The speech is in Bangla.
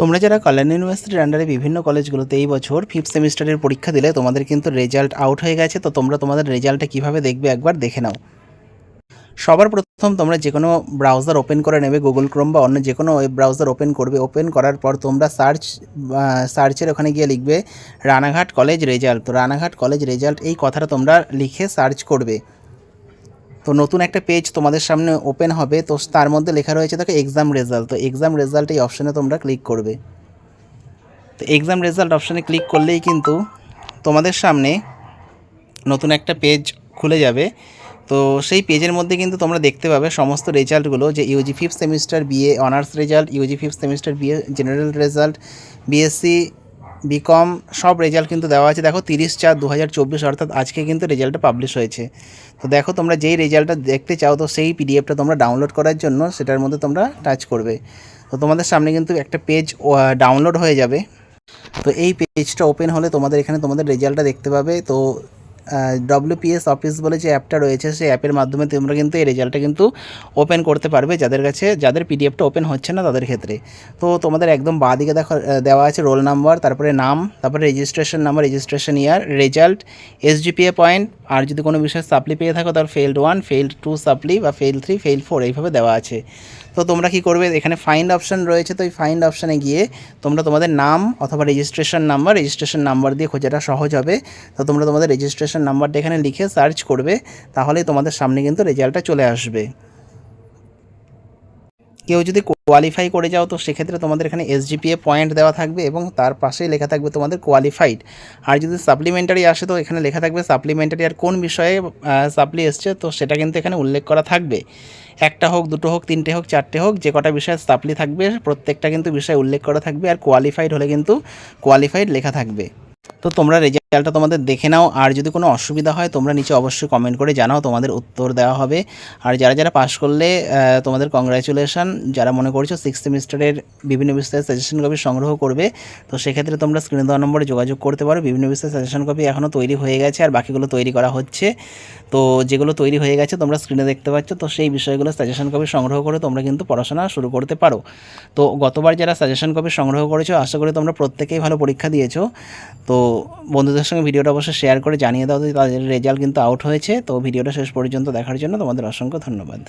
তোমরা যারা কল্যাণ ইউনিভার্সিটির আন্ডারে বিভিন্ন কলেজগুলোতে এই বছর ফিফথ সেমিস্টারের পরীক্ষা দিলে তোমাদের কিন্তু রেজাল্ট আউট হয়ে গেছে। তো তোমরা তোমাদের রেজাল্টটা কীভাবে দেখবে একবার দেখে নাও। সবার প্রথম তোমরা যে কোনো ব্রাউজার ওপেন করে নেবে গুগল ক্রোম বা অন্য যে কোনো ওয়েব ব্রাউজার ওপেন করবে। ওপেন করার পর তোমরা সার্চ সার্চের ওখানে গিয়ে লিখবে, রানাঘাট কলেজ রেজাল্ট তো রানাঘাট কলেজ রেজাল্ট এই কথাটা তোমরা লিখে সার্চ করবে। তো নতুন একটা পেজ তোমাদের সামনে ওপেন হবে, তো তার মধ্যে লেখা রয়েছে দেখো এক্সাম রেজাল্ট তো এক্সাম রেজাল্ট এই অপশানে তোমরা ক্লিক করবে। তো এক্সাম রেজাল্ট অপশানে ক্লিক করলেই কিন্তু তোমাদের সামনে নতুন একটা পেজ খুলে যাবে। তো সেই পেজের মধ্যে কিন্তু তোমরা দেখতে পাবে সমস্ত রেজাল্টগুলো যে UG fifth semester BA honours result UG fifth semester BA general result BSc BCom সব রেজাল্ট কিন্তু দেওয়া আছে। দেখো তিরিশ চার দু অর্থাৎ আজকে কিন্তু রেজাল্টটা পাবলিশ হয়েছে। তো দেখো তোমরা যেই রেজাল্টটা দেখতে চাও, তো সেই পিডিএফটা তোমরা ডাউনলোড করার জন্য সেটার মধ্যে তোমরা টাচ করবে। তো তোমাদের সামনে কিন্তু একটা পেজ ডাউনলোড হয়ে যাবে। তো এই পেজটা ওপেন হলে তোমাদের এখানে তোমাদের রেজাল্টটা দেখতে পাবে। তো ডব্লিউপিএস অফিস বলে যে অ্যাপটা রয়েছে, সেই অ্যাপের মাধ্যমে তোমরা কিন্তু এই রেজাল্টটা কিন্তু ওপেন করতে পারবে যাদের কাছে, যাদের পিডিএফটা ওপেন হচ্ছে না তাদের ক্ষেত্রে। তো তোমাদের একদম বাঁ দিকে দেখো দেওয়া আছে রোল নাম্বার, তারপরে নাম, তারপরে registration number registration year result SGPA point আর যদি কোনো বিষয়ে সাপ্লি পেয়ে থাকো তাহলে failed one failed two supply বা ফেইল থ্রি ফেইল ফোর এইভাবে দেওয়া আছে। তো তোমরা কি করবে, এখানে ফাইন্ড অপশন রয়েছে, তো এই ফাইন্ড অপশানে গিয়ে তোমরা তোমাদের নাম অথবা রেজিস্ট্রেশন নাম্বার রেজিস্ট্রেশন নাম্বার দিয়ে খোঁজাটা সহজ হবে। তো তোমরা তোমাদের রেজিস্ট্রেশন নাম্বারটা এখানে লিখে সার্চ করবে, তাহলেই তোমাদের সামনে কিন্তু রেজাল্টটা চলে আসবে। কেউ যদি কোয়ালিফাই করে যাও, তো সেক্ষেত্রে তোমাদের এখানে এসজিপিএ পয়েন্ট দেওয়া থাকবে এবং তার পাশেই লেখা থাকবে তোমাদের কোয়ালিফাইড আর যদি সাপ্লিমেন্টারি আসে, তো এখানে লেখা থাকবে সাপ্লিমেন্টারি আর কোন বিষয়ে সাপ্লি এসছে, তো সেটা কিন্তু এখানে উল্লেখ করা থাকবে। একটা হোক, দুটো হোক, তিনটে হোক, চারটে হোক, যে কটা বিষয়ে সাপ্লি থাকবে, প্রত্যেকটা কিন্তু বিষয় উল্লেখ করা থাকবে আর কোয়ালিফাইড হলে কিন্তু কোয়ালিফাইড লেখা থাকবে। তো তোমরা রেজাল্টটা তোমাদের দেখে নাও। আর যদি কোনো অসুবিধা হয়, তোমরা নিচে অবশ্যই কমেন্ট করে জানাও, তোমাদের উত্তর দেওয়া হবে। আর যারা যারা পাস করলে তোমাদের কংগ্রাচুলেশন যারা মনে করছ সিক্স সেমিস্টারের বিভিন্ন বিষয়ে সাজেশন কপি সংগ্রহ করবে, তো সেক্ষেত্রে তোমরা স্ক্রিনে দেওয়া নম্বরে যোগাযোগ করতে পারো। বিভিন্ন বিষয়ে সাজেশন কপি এখনও তৈরি হয়ে গেছে, আর বাকিগুলো তৈরি করা হচ্ছে। তো যেগুলো তৈরি হয়ে গেছে, তোমরা স্ক্রিনে দেখতে পাচ্ছ, তো সেই বিষয়গুলো সাজেশন কপি সংগ্রহ করে তোমরা কিন্তু পড়াশোনা শুরু করতে পারো। তো গতবার যারা সাজেশন কপি সংগ্রহ করেছ, আশা করি তোমরা প্রত্যেকেই ভালো পরীক্ষা দিয়েছ। তো বন্ধুদের সঙ্গে ভিডিওটা অবশ্যই শেয়ার করে জানিয়ে দাও যে তাদের রেজাল্ট কিন্তু আউট হয়েছে। তো ভিডিওটা শেষ পর্যন্ত দেখার জন্য তোমাদের অসংখ্য ধন্যবাদ।